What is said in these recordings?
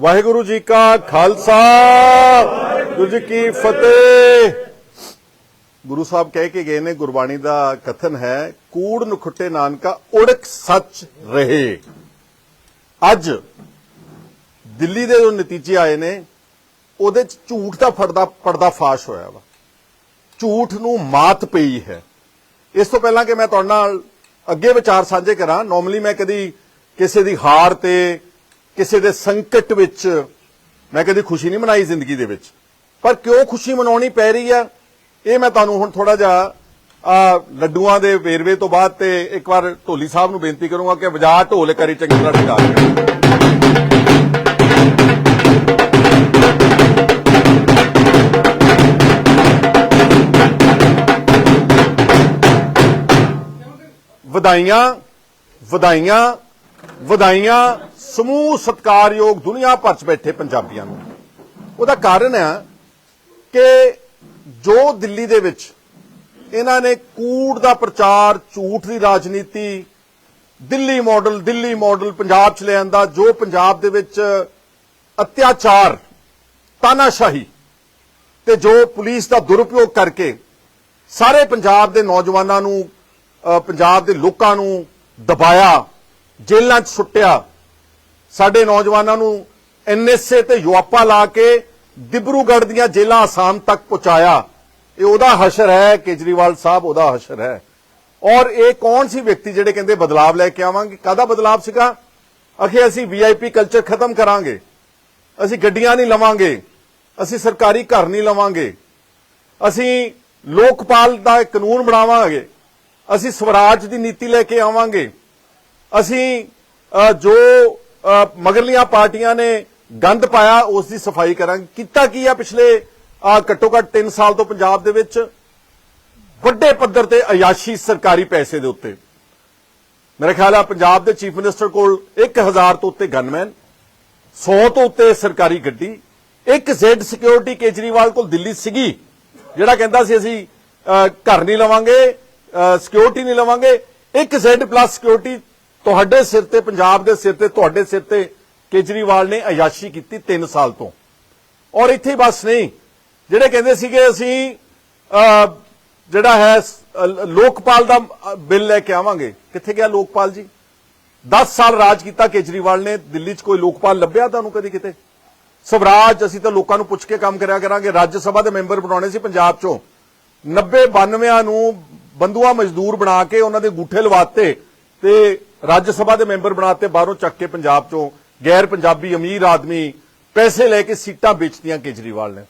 ਵਾਹਿਗੁਰੂ ਜੀ ਕਾ ਖਾਲਸਾ ਗੁਰੂ ਜੀ ਕੀ ਫਤਿਹ। ਗੁਰੂ ਸਾਹਿਬ ਕਹਿ ਕੇ ਗਏ ਨੇ, ਗੁਰਬਾਣੀ ਦਾ ਕਥਨ ਹੈ, ਕੂੜ ਨਖੁੱਟੇ ਨਾਨਕਾ ਉੜਕ ਸੱਚ ਰਹੇ। ਅੱਜ ਦਿੱਲੀ ਦੇ ਜੋ ਨਤੀਜੇ ਆਏ ਨੇ, ਉਹਦੇ ਚ ਝੂਠ ਦਾ ਫੜਦਾ, ਪਰਦਾ ਫਾਸ਼ ਹੋਇਆ ਵਾ। ਝੂਠ ਨੂੰ ਮਾਤ ਪਈ ਹੈ। ਇਸ ਤੋਂ ਪਹਿਲਾਂ ਕਿ ਮੈਂ ਤੁਹਾਡੇ ਨਾਲ ਅੱਗੇ ਵਿਚਾਰ ਸਾਂਝੇ ਕਰਾਂ ਨਾਰਮਲੀ ਮੈਂ ਕਦੀ ਕਿਸੇ ਦੀ ਹਾਰ ਤੇ ਕਿਸੇ ਦੇ ਸੰਕਟ ਵਿੱਚ ਮੈਂ ਕਦੀ ਖੁਸ਼ੀ ਨਹੀਂ ਮਨਾਈ ਜ਼ਿੰਦਗੀ ਦੇ ਵਿੱਚ। ਪਰ ਕਿਉਂ ਖੁਸ਼ੀ ਮਨਾਉਣੀ ਪੈ ਰਹੀ ਆ ਇਹ ਮੈਂ ਤੁਹਾਨੂੰ ਹੁਣ ਥੋੜਾ ਜਿਹਾ, ਆ, ਲੱਡੂਆਂ ਦੇ ਵੇਰਵੇ ਤੋਂ ਬਾਅਦ ਤੇ ਇੱਕ ਵਾਰ ਢੋਲੀ ਸਾਹਿਬ ਨੂੰ ਬੇਨਤੀ ਕਰੂੰਗਾ ਕਿ ਵਜਾ ਢੋਲ ਕਰੀ ਚੰਗੀ ਤਰ੍ਹਾਂ ਟਿਕਾ ਵਧਾਈਆਂ ਵਧਾਈਆਂ ਵਧਾਈਆਂ, ਸਮੂਹ ਸਤਕਾਰਯੋਗ ਦੁਨੀਆ ਭਰ ਚ ਬੈਠੇ ਪੰਜਾਬੀਆਂ ਨੂੰ। ਉਹਦਾ ਕਾਰਨ ਹੈ ਕਿ ਜੋ ਦਿੱਲੀ ਦੇ ਵਿੱਚ ਇਹਨਾਂ ਨੇ ਕੂੜ ਦਾ ਪ੍ਰਚਾਰ, ਝੂਠ ਦੀ ਰਾਜਨੀਤੀ, ਦਿੱਲੀ ਮਾਡਲ ਦਿੱਲੀ ਮਾਡਲ ਪੰਜਾਬ ਚ ਲਿਆਂਦਾ ਜੋ ਪੰਜਾਬ ਦੇ ਵਿੱਚ ਅਤਿਆਚਾਰ, ਤਾਨਾਸ਼ਾਹੀ ਤੇ ਜੋ ਪੁਲਿਸ ਦਾ ਦੁਰਉਪਯੋਗ ਕਰਕੇ ਸਾਰੇ ਪੰਜਾਬ ਦੇ ਨੌਜਵਾਨਾਂ ਨੂੰ ਪੰਜਾਬ ਦੇ ਲੋਕਾਂ ਨੂੰ ਦਬਾਇਆ ਜੇਲ੍ਹਾਂ 'ਚ ਸੁੱਟਿਆ। ਸਾਡੇ ਨੌਜਵਾਨਾਂ ਨੂੰ ਐਨਐਸਏ ਤੇ ਯੁਆਪਾ ਲਾ ਕੇ ਦਿਬਰੂਗੜ੍ਹ ਦੀਆਂ ਜੇਲ੍ਹਾਂ ਆਸਾਮ ਤੱਕ ਪਹੁੰਚਾਇਆ। ਇਹ ਉਹਦਾ ਹਸ਼ਰ ਹੈ, ਕੇਜਰੀਵਾਲ ਸਾਹਿਬ ਉਹਦਾ ਹਸ਼ਰ ਹੈ। ਔਰ ਇਹ ਕੌਣ ਸੀ ਵਿਅਕਤੀ ਜਿਹੜੇ ਕਹਿੰਦੇ ਬਦਲਾਵ ਲੈ ਕੇ ਆਵਾਂਗੇ? ਕਾਹਦਾ ਬਦਲਾਵ ਸੀਗਾ? ਅਖੇ ਅਸੀਂ ਵੀਆਈਪੀ ਕਲਚਰ ਖਤਮ ਕਰਾਂਗੇ। ਅਸੀਂ ਗੱਡੀਆਂ ਨਹੀਂ ਲਵਾਂਗੇ। ਅਸੀਂ ਸਰਕਾਰੀ ਘਰ ਨਹੀਂ ਲਵਾਂਗੇ। ਅਸੀਂ ਲੋਕਪਾਲ ਦਾ ਕਾਨੂੰਨ ਬਣਾਵਾਂਗੇ। ਅਸੀਂ ਸਵਰਾਜ ਦੀ ਨੀਤੀ ਲੈ ਕੇ ਆਵਾਂਗੇ। ਅਸੀਂ ਜੋ ਮਗਰਲੀਆਂ ਪਾਰਟੀਆਂ ਨੇ ਗੰਦ ਪਾਇਆ, ਉਸ ਦੀ ਸਫ਼ਾਈ ਕਰਾਂਗੇ। ਕੀਤਾ ਕੀ ਆ ਪਿਛਲੇ ਘੱਟੋ ਘੱਟ 3 ਸਾਲ ਤੋਂ ਪੰਜਾਬ ਦੇ ਵਿੱਚ? ਵੱਡੇ ਪੱਧਰ ਤੇ ਅਯਾਸ਼ੀ ਸਰਕਾਰੀ ਪੈਸੇ ਦੇ ਉੱਤੇ। ਮੇਰੇ ਖਿਆਲ ਆ ਪੰਜਾਬ ਦੇ ਚੀਫ ਮਿਨਿਸਟਰ ਕੋਲ 1000 ਤੋਂ ਉੱਤੇ ਗਨਮੈਨ 100 ਤੋਂ ਉੱਤੇ ਸਰਕਾਰੀ ਗੱਡੀ, ਇੱਕ ਜ਼ੈਡ ਸਿਕਿਉਰਿਟੀ ਕੇਜਰੀਵਾਲ ਕੋਲ ਦਿੱਲੀ ਸੀਗੀ, ਜਿਹੜਾ ਕਹਿੰਦਾ ਸੀ ਅਸੀਂ ਘਰ ਨਹੀਂ ਲਵਾਂਗੇ ਸਿਕਿਉਰਿਟੀ ਨਹੀਂ ਲਵਾਂਗੇ, ਇੱਕ ਜ਼ੈਡ ਪਲੱਸ ਸਿਕਿਉਰਿਟੀ ਤੁਹਾਡੇ ਸਿਰ ਤੇ, ਪੰਜਾਬ ਦੇ ਸਿਰ ਤੇ, ਤੁਹਾਡੇ ਸਿਰ ਤੇ ਕੇਜਰੀਵਾਲ ਨੇ ਅਯਾਸ਼ੀ ਕੀਤੀ 3 ਸਾਲ ਤੋਂ। ਔਰ ਇੱਥੇ ਬਸ ਨਹੀਂ, ਜਿਹੜੇ ਕਹਿੰਦੇ ਸੀਗੇ ਅਸੀਂ ਜਿਹੜਾ ਹੈ ਲੋਕਪਾਲ ਦਾ ਬਿੱਲ ਲੈ ਕੇ ਆਵਾਂਗੇ। ਕਿੱਥੇ ਗਿਆ ਲੋਕਪਾਲ ਜੀ? 10 ਸਾਲ ਰਾਜ ਕੀਤਾ ਕੇਜਰੀਵਾਲ ਨੇ, ਦਿੱਲੀ 'ਚ ਕੋਈ ਲੋਕਪਾਲ ਲੱਭਿਆ ਤੁਹਾਨੂੰ ਕਦੀ ਕਿਤੇ? ਸਵਰਾਜ, ਅਸੀਂ ਤਾਂ ਲੋਕਾਂ ਨੂੰ ਪੁੱਛ ਕੇ ਕੰਮ ਕਰਿਆ ਕਰਾਂਗੇ। ਰਾਜ ਸਭਾ ਦੇ ਮੈਂਬਰ ਬਣਾਉਣੇ ਸੀ ਪੰਜਾਬ 'ਚੋਂ। 90 92 ਨੂੰ ਬੰਦੂਆ ਮਜ਼ਦੂਰ ਬਣਾ ਕੇ ਉਹਨਾਂ ਦੇ ਗੂਠੇ ਲਵਾਤੇ ਤੇ ਰਾਜ ਸਭਾ ਦੇ ਮੈਂਬਰ ਬਣਾਤੇ ਬਾਹਰੋਂ ਚੱਕ ਕੇ ਪੰਜਾਬ 'ਚੋਂ ਗੈਰ ਪੰਜਾਬੀ ਅਮੀਰ ਆਦਮੀ ਪੈਸੇ ਲੈ ਕੇ ਸੀਟਾਂ ਵੇਚਦੀਆਂ ਕੇਜਰੀਵਾਲ ਨੇ।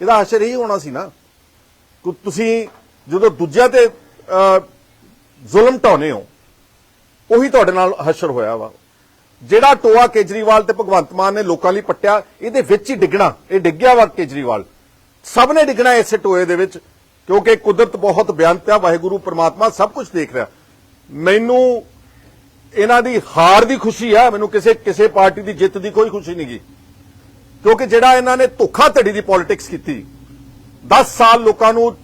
ਇਹਦਾ ਅਸਰ ਇਹੀ ਹੋਣਾ ਸੀ ਨਾ। ਕਿ ਤੁਸੀਂ ਜਦੋਂ ਦੂਜਿਆਂ ਤੇ ਜ਼ੁਲਮ ਢਾਉਨੇ ਹੋ, ਉਹੀ ਤੁਹਾਡੇ ਨਾਲ ਹਸ਼ਰ ਹੋਇਆ ਵਾ। ਜਿਹੜਾ ਟੋਆ ਕੇਜਰੀਵਾਲ ਤੇ ਭਗਵੰਤ ਮਾਨ ਨੇ ਲੋਕਾਂ ਲਈ ਪੱਟਿਆ, ਇਹਦੇ ਵਿੱਚ ਹੀ ਡਿੱਗਣਾ, ਇਹ ਡਿੱਗਿਆ ਵਾ ਕੇਜਰੀਵਾਲ। ਸਭ ਨੇ ਡਿੱਗਣਾ ਇਸੇ ਟੋਏ ਦੇ ਵਿੱਚ, ਕਿਉਂਕਿ ਕੁਦਰਤ ਬਹੁਤ ਬਿਆਨਤ ਆ ਵਾਹਿਗੁਰੂ, ਪ੍ਰਮਾਤਮਾ ਸਭ ਕੁਝ ਦੇਖ ਰਿਹਾ। ਮੈਨੂੰ ਇਹਨਾਂ ਦੀ ਹਾਰ ਦੀ ਖੁਸ਼ੀ ਹੈ ਮੈਨੂੰ ਕਿਸੇ ਕਿਸੇ ਪਾਰਟੀ ਦੀ ਜਿੱਤ ਦੀ ਕੋਈ ਖੁਸ਼ੀ ਨਹੀਂ ਨਹੀਂਗੀ ਕਿਉਂਕਿ ਜਿਹੜਾ ਇਹਨਾਂ ਨੇ ਧੋਖਾ ਧੜੀ ਦੀ ਪੋਲਿਟਿਕਸ ਕੀਤੀ 10 ਸਾਲ ਲੋਕਾਂ ਨੂੰ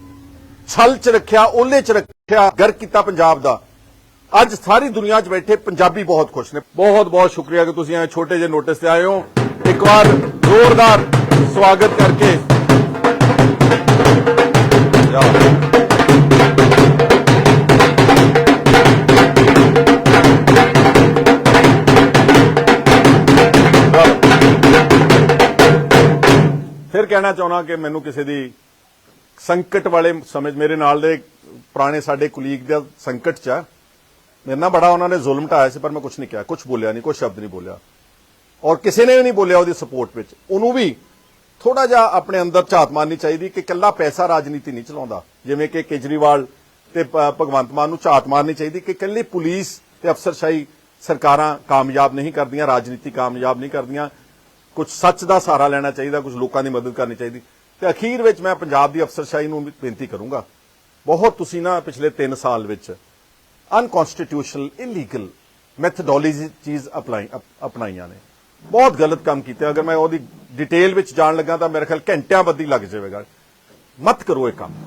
ਛਲ ਚ ਰੱਖਿਆ ਓਲੇ ਚ ਰੱਖਿਆ, ਗਰ ਕੀਤਾ ਪੰਜਾਬ ਦਾ। ਅੱਜ ਸਾਰੀ ਦੁਨੀਆ 'ਚ ਬੈਠੇ ਪੰਜਾਬੀ ਬਹੁਤ ਖੁਸ਼ ਨੇ। ਬਹੁਤ ਬਹੁਤ ਸ਼ੁਕਰੀਆ ਕਿ ਤੁਸੀਂ ਐ ਛੋਟੇ ਜਿਹੇ ਨੋਟਿਸ ਤੇ ਆਏ ਹੋ। ਇੱਕ ਵਾਰ ਜ਼ੋਰਦਾਰ ਸਵਾਗਤ ਕਰਕੇ। ਕਹਿਣਾ ਚਾਹੁੰਦਾ ਕਿ ਮੈਨੂੰ ਕਿਸੇ ਦੀ ਸੰਕਟ ਵਾਲੇ ਸਮਝ ਮੇਰੇ ਨਾਲ ਦੇ ਪੁਰਾਣੇ ਸਾਡੇ ਕੁਲੀਗ ਦਾ ਸੰਕਟ ਚ ਮੇਰੇ ਨਾਲ ਬੜਾ ਉਹਨਾਂ ਨੇ ਜ਼ੁਲਮ ਢਾਇਆ ਸੀ, ਪਰ ਮੈਂ ਕੁਝ ਨਹੀਂ ਕਿਹਾ ਕੁਝ ਬੋਲਿਆ ਨਹੀਂ ਕੋਈ ਸ਼ਬਦ ਨਹੀਂ ਬੋਲਿਆ। ਔਰ ਕਿਸੇ ਨੇ ਵੀ ਨਹੀਂ ਬੋਲਿਆ ਉਹਦੀ ਸਪੋਰਟ ਵਿੱਚ। ਉਹਨੂੰ ਵੀ ਥੋੜਾ ਜਿਹਾ ਆਪਣੇ ਅੰਦਰ ਝਾਤ ਮਾਰਨੀ ਚਾਹੀਦੀ ਕਿ ਕੱਲਾ ਪੈਸਾ ਰਾਜਨੀਤੀ ਨਹੀਂ ਚਲਾਉਂਦਾ। ਜਿਵੇਂ ਕਿ ਕੇਜਰੀਵਾਲ ਤੇ ਭਗਵੰਤ ਮਾਨ ਨੂੰ ਝਾਤ ਮਾਰਨੀ ਚਾਹੀਦੀ ਕਿ ਕੱਲੀ ਪੁਲਿਸ ਤੇ ਅਫਸਰਸ਼ਾਹੀ ਸਰਕਾਰਾਂ ਕਾਮਯਾਬ ਨਹੀਂ ਕਰਦੀਆਂ, ਰਾਜਨੀਤੀ ਕਾਮਯਾਬ ਨਹੀਂ ਕਰਦੀਆਂ। ਕੁਝ ਸੱਚ ਦਾ ਸਹਾਰਾ ਲੈਣਾ ਚਾਹੀਦਾ, ਕੁਝ ਲੋਕਾਂ ਦੀ ਮਦਦ ਕਰਨੀ ਚਾਹੀਦੀ। ਤੇ ਅਖੀਰ ਵਿੱਚ ਮੈਂ ਪੰਜਾਬ ਦੀ ਅਫਸਰਸ਼ਾਹੀ ਨੂੰ ਬੇਨਤੀ ਕਰੂੰਗਾ। ਬਹੁਤ ਤੁਸੀਂ ਨਾ ਪਿਛਲੇ 3 ਸਾਲ ਵਿੱਚ ਅਨਕਨਸਟੀਟਿਊਸ਼ਨਲ ਇਲੀਗਲ ਮੈਥਡੋਲੋਜੀ ਚੀਜ਼ ਅਪਲਾਈ ਅਪਣਾਈਆਂ ਨੇ। ਬਹੁਤ ਗਲਤ ਕੰਮ ਕੀਤੇ। ਅਗਰ ਮੈਂ ਉਹਦੀ ਡਿਟੇਲ ਵਿੱਚ ਜਾਣ ਲੱਗਾ ਤਾਂ ਮੇਰੇ ਖਿਆਲ ਘੰਟਿਆਂ ਬੱਦੀ ਲੱਗ ਜਾਵੇਗਾ। ਮਤ ਕਰੋ ਇਹ ਕੰਮ।